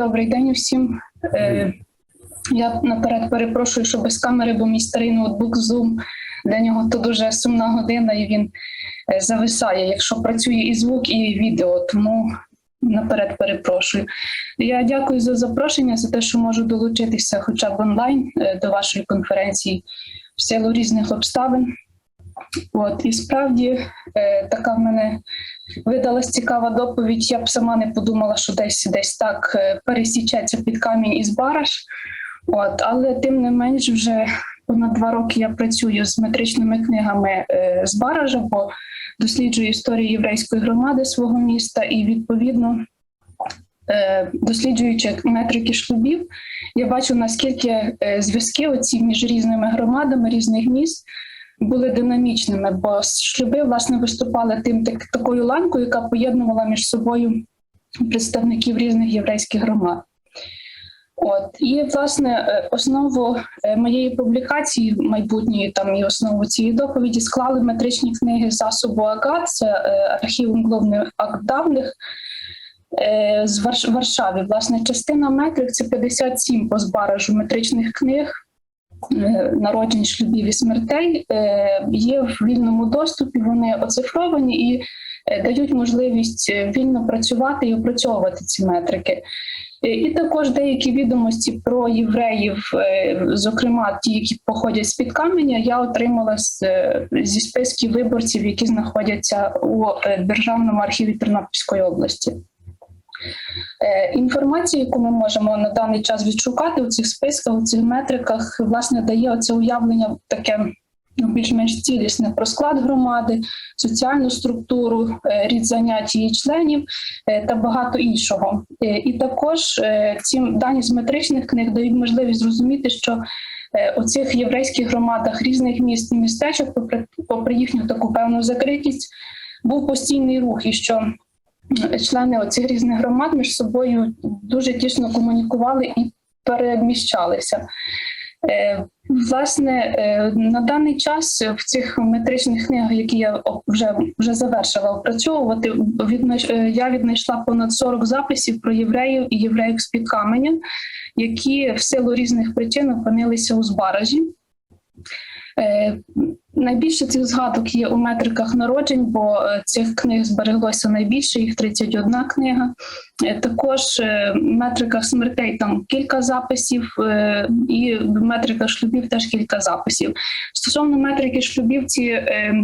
Добрий день усім. Е, Я наперед перепрошую, що без камери, бо мій старий ноутбук Zoom для нього то дуже сумна година, і він е, зависає, якщо працює і звук, і відео. Тому наперед перепрошую. Я дякую за запрошення, за те, що можу долучитися хоча б онлайн е, до вашої конференції в силу різних обставин. От і справді е, така в мене видалась цікава доповідь. Я б сама не подумала, що десь десь так е, пересічеться під камінь із бараш. От, але тим не менш, вже понад два роки я працюю з метричними книгами е, з баража, бо досліджую історію єврейської громади свого міста і відповідно. е, Досліджуючи метрики шлюбів, я бачу наскільки е, зв'язки оці між різними громадами різних міст були динамічними, бо шлюби власне виступали тим так, такою ланкою, яка поєднувала між собою представників різних єврейських громад. От і власне е, основу е, моєї публікації майбутньої там і основу цієї доповіді склали метричні книги засобу АГАТ, це е, архів умовних акт давних з Варш- Варшави. Власне, частина метрик це 57 по збаражу метричних книг народжень, шлюбів і смертей е, є в вільному доступі. Вони оцифровані і е, дають можливість е, вільно працювати і опрацьовувати ці метрики. Е, І також деякі відомості про євреїв, е, зокрема ті, які походять з під каменя, я отримала з, е, зі списків виборців, які знаходяться у е, Державному архіві Тернопільської області. Е, Інформація, яку ми можемо на даний час відшукати у цих списках, у цих метриках, власне, дає оце уявлення таке ну, більш-менш цілісне про склад громади, соціальну структуру, е, рід занять її членів е, та багато іншого. І також ці дані з метричних книг дають можливість зрозуміти, що у цих єврейських громадах різних міст і містечок, попри, попри їхню таку певну закритість, був постійний рух, і що члени оцих різних громад між собою дуже тісно комунікували і переміщалися. Е, Власне, е, на даний час в цих метричних книгах, які я вже, вже завершила опрацьовувати, е, я віднайшла понад 40 записів про євреїв і євреїв з-під каменя, які в силу різних причин опинилися у збаражі. Найбільше цих згадок є у метриках народжень, бо е, цих книг збереглося найбільше, їх 31 книга. Е, Також е, в метриках смертей там кілька записів, і в метриках шлюбів теж кілька записів. Стосовно метрики шлюбів, ці е, е,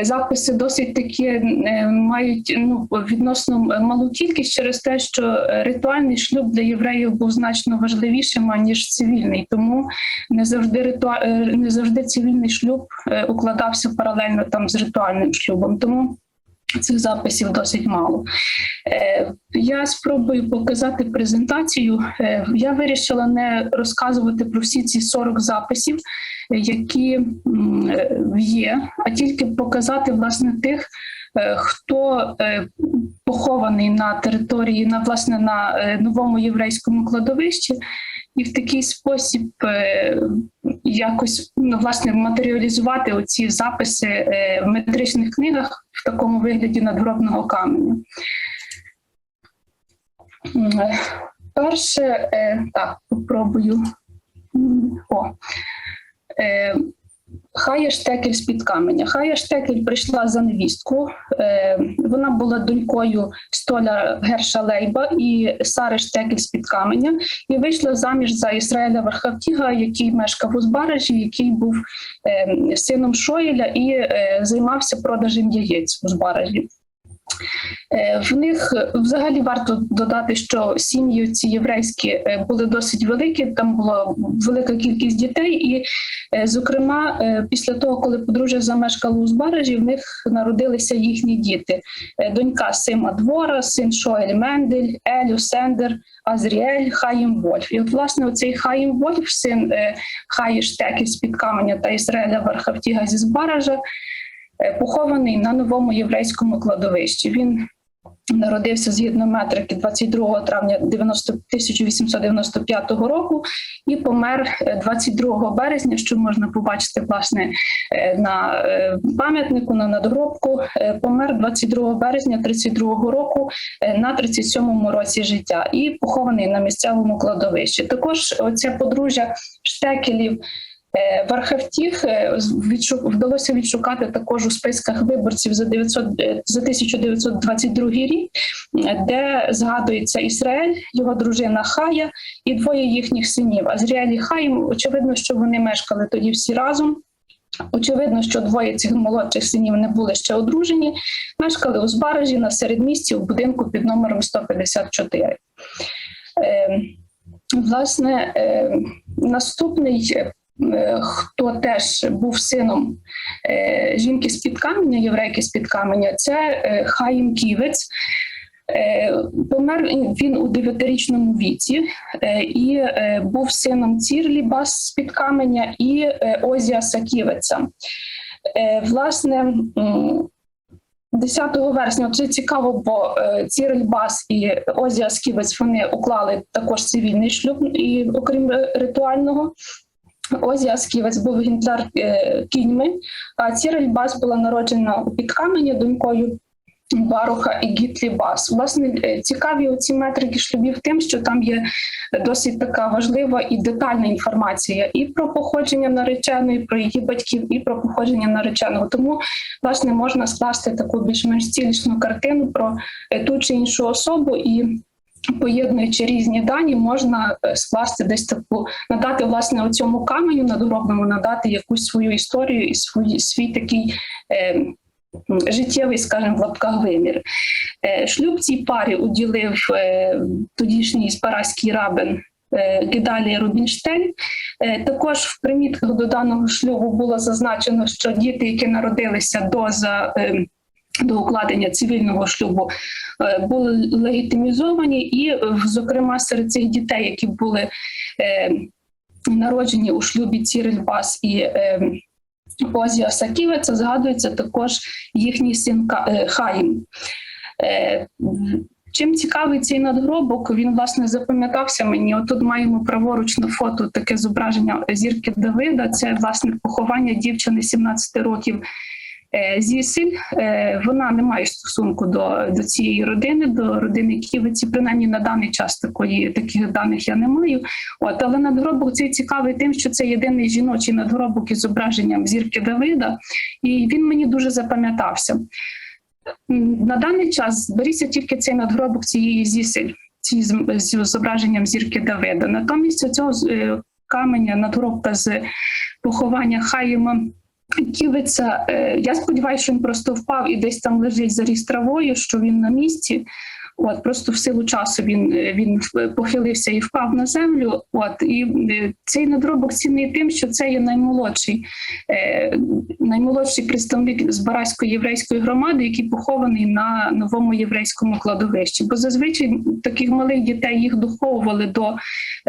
записи досить такі е, мають ну, відносно малу кількість через те, що ритуальний шлюб для євреїв був значно важливішим аніж цивільний, тому не завжди ритуа... е, не завжди цивільний шлюб е, укладався паралельно там з ритуальним шлюбом. Тому цих записів досить мало. Е, Я спробую показати презентацію. Е, Я вирішила не розказувати про всі ці 40 записів, які е, є, а тільки показати власне тих, хто похований на території, на власне на новому єврейському кладовищі, і в такий спосіб якось ну, власне матеріалізувати оці записи е, в метричних книгах в такому вигляді надгробного каменю. Е, Перше, е, так, попробую. О. Хая Штекель з-під каменя. Хая Штекель прийшла за невістку. Е, вона була донькою столя Герша Лейба і Сари Штекель з-під каменя і вийшла заміж за Ісраїля Вархавтіга, який мешкав у Збаражі, який був е, сином Шоїля і е, займався продажем яєць у Збаражі. В них взагалі варто додати, що сім'ї ці єврейські були досить великі. Там була велика кількість дітей, і, зокрема, е, після того, коли подружжя замешкало у Збаражі, в них народилися їхні діти: Е, донька Сима Двора, син Шоель Мендель, Елю Сендер, Азріель, Хаїм Вольф. І от, власне, оцей Хаїм Вольф, син е, Хаї Штеків з-під каменя та Ісраїля Вархавтіга зі Збаража, е, похований на новому єврейському кладовищі. Він Народився згідно метрики 22 травня 90 1895 року і помер е, 22 березня, що можна побачити власне е, на е, пам'ятнику на надгробку. Е, Помер 22 березня 32 року е, на 37-му році життя і похований на місцевому кладовищі. Також оце подружжя штекелів. Е, Вархавтіх е, вдалося відшукати також у списках виборців за 900, е, 1922 рік, е, де згадується Ізраїль, його дружина Хая і двоє їхніх синів. Азріель і Хаїм, очевидно, що вони мешкали тоді всі разом. Очевидно, що двоє цих молодших синів не були ще одружені, мешкали у Збаражі на середмісті у будинку під номером 154. Е, власне, е, наступний, е, хто теж був сином е, жінки з під каменя, єврейки з під каменя, це е, Хаїм Ківець. Е, Помер він у дев'ятирічному віці е, і е, був сином Цірлі Бас з під каменя і е, Озія Саківеця. Е, Власне, м, 10 вересня це цікаво, бо е, Бас і Озія Сківець вони уклали також цивільний шлюб, і окрім е, ритуального. Озія Сківець був гінтляр е, кіньми, а Цірель Бас була народжена у Підкамені донькою Баруха і Гітлі Бас. Власне, е, цікаві оці метрики шлюбів тим, що там є досить така важлива і детальна інформація і про походження нареченої, про її батьків, і про походження нареченого. Тому власне можна скласти таку більш-менш цілісну картину про е, ту чи іншу особу і. Поєднуючи різні дані, можна е, скласти десь таку, надати власне цьому каменю надгробному, надати якусь свою історію і свій, свій такий е, життєвий, скажімо, в лапках вимір. Е, шлюб цій парі уділив е, тодішній спараський рабин е, Гедалія Рубінштейн. Е, Також в примітках до даного шлюбу було зазначено, що діти, які народилися до за е, до укладення цивільного шлюбу, е, були легітимізовані, і, е, зокрема, серед цих дітей, які були е, народжені у шлюбі Цірельбас і е, Озія Саківеця, згадується також їхній син Хаїм. Чим цікавий цей надгробок, він власне запам'ятався мені. Отут маємо праворуч на фото таке зображення зірки Давида. Це власне поховання дівчини 17 років е, Зісіль. Е, Вона не має стосунку до, до цієї родини, до родини Ківиці. Принаймні на даний час такої таких даних я не маю. От але надгробок цей цікавий тим, що це єдиний жіночий надгробок із зображенням зірки Давида, і він мені дуже запам'ятався. На даний час зберігся тільки цей надгробок цієї зісель, ці з зображенням зірки Давида. Натомість цього каменя надгробка з поховання Хаїма Ківиця. е, Я сподіваюся, що він просто впав і десь там лежить заріс травою, що він на місці. От просто в силу часу він, е, він похилився і впав на землю. От і е, цей надробок цінний тим, що це є наймолодший, е, наймолодший представник з Бараської єврейської громади, який похований на новому єврейському кладовищі. Бо зазвичай таких малих дітей їх доховували до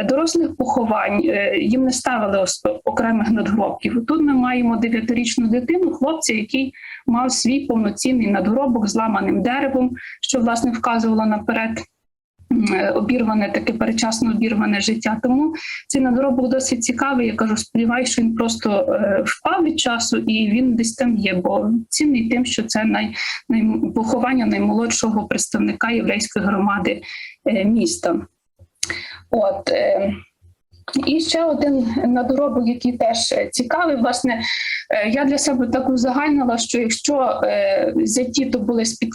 дорослих поховань, е, їм не ставили окремих надгробків. Тут ми маємо дев'ятирічну дитину, хлопця, який мав свій повноцінний надгробок з ламаним деревом, що власне вказувало наперед. е, Обірване таке перечасно обірване життя. Тому цей надробок досить цікавий. Я кажу, сподіваюся, що він просто е, впав від часу і він десь там є, бо цінний тим, що це най, най, поховання наймолодшого представника єврейської громади е, міста. От і ще один надоробок, який теж е, цікавий. Власне, е, я для себе так узагальнила, що якщо е, зяті то були під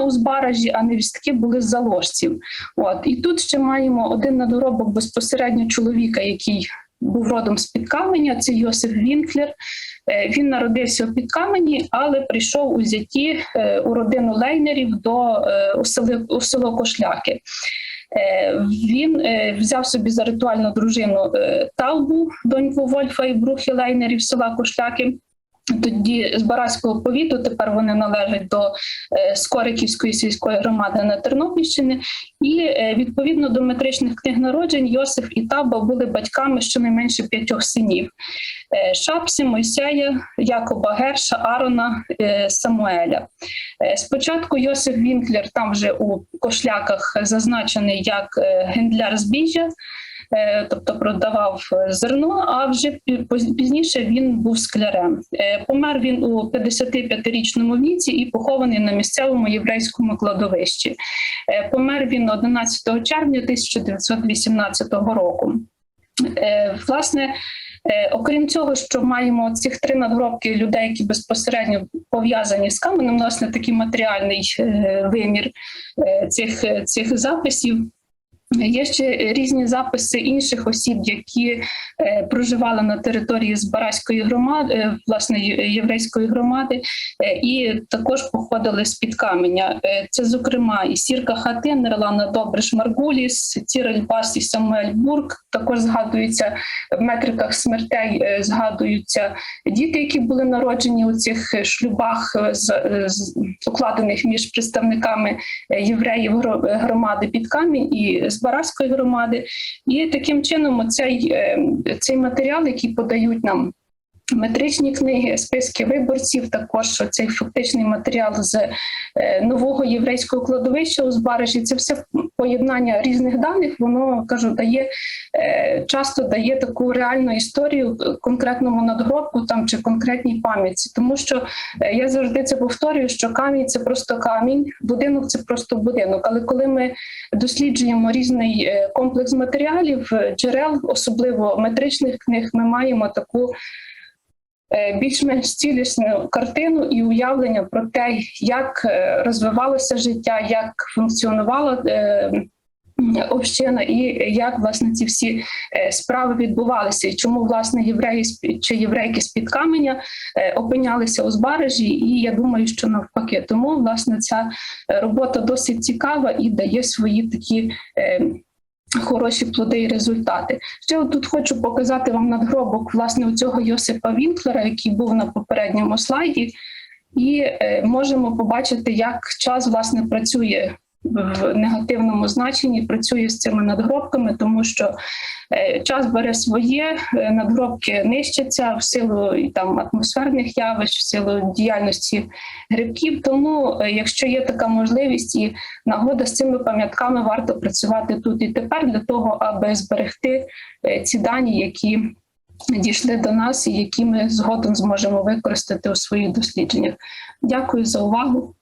у збаражі, а невістки були з заложців. От і тут ще маємо один надоробок безпосередньо чоловіка, який був родом з під каменя. Це Йосиф Вінклер. Він народився у Підкамені, але прийшов у зяті у родину лейнерів до у село Кошляки. Е, Він е, взяв собі за ритуальну дружину е, Талбу, доньку Вольфа і Брухі Лейнерів села Кошляки. Тоді з Бараського повіту тепер вони належать до е, Скориківської сільської громади на Тернопільщині, і е, відповідно до метричних книг народжень Йосиф і Таба були батьками щонайменше п'ятьох синів: Е, Шапсі, Мойсея, Якоба Герша, Арона, Самуеля. Спочатку Йосиф Вінклер там вже у кошляках зазначений як гендляр збіжжя. Е, Тобто продавав е, зерно, а вже пізніше він був склярем. Е, Помер він у 55-річному віці і похований на місцевому єврейському кладовищі. Помер він 11 червня 1918 року. Власне, окрім цього, що маємо цих три надгробки людей, які безпосередньо пов'язані з каменем, власне, такий матеріальний вимір цих, цих записів. Є ще різні записи інших осіб, які е, проживали на території Збаразької громади, е, власне єврейської громади, е, і також походили з під каменя. Е, Це, зокрема, і Сірка Хатин, Нерлана Добриш Маргуліс, Цірель Бас і Самуель Бурк. Також згадуються в метриках смертей, е, згадуються діти, які були народжені у цих шлюбах, е, з, е, з- укладених між представниками е, євреїв громади під камінь і з Бараської громади. І таким чином цей, цей матеріал, який подають нам. Метричні книги, списки виборців, також цей фактичний матеріал з е, нового єврейського кладовища у Збаражі. Це все поєднання різних даних. Воно кажу, дає е, часто дає таку реальну історію конкретному надгробку там чи конкретній пам'ятці. Тому що е, я завжди це повторюю, що камінь це просто камінь, будинок це просто будинок. Але коли ми досліджуємо різний комплекс матеріалів, джерел, особливо метричних книг, ми маємо таку більш-менш цілісну картину і уявлення про те, як е, розвивалося життя, як функціонувала. е, Община і як власне ці всі е, справи відбувалися, і чому власне євреї чи єврейки з під каменя е, опинялися у збережжі, і я думаю, що навпаки, тому власне ця е, робота досить цікава і дає свої такі. Хороші плоди і результати. Ще тут хочу показати вам надгробок власне у цього Йосипа Вінклера, який був на попередньому слайді, і е, можемо побачити, як час власне працює в негативному значенні, працює з цими надгробками, тому що е, час бере своє, е, надгробки нищаться в силу і там атмосферних явищ, в силу діяльності грибків. Тому, е, якщо є така можливість і нагода з цими пам'ятками, варто працювати тут і тепер для того, аби зберегти ці дані, які дійшли до нас, і які ми згодом зможемо використати у своїх дослідженнях. Дякую за увагу.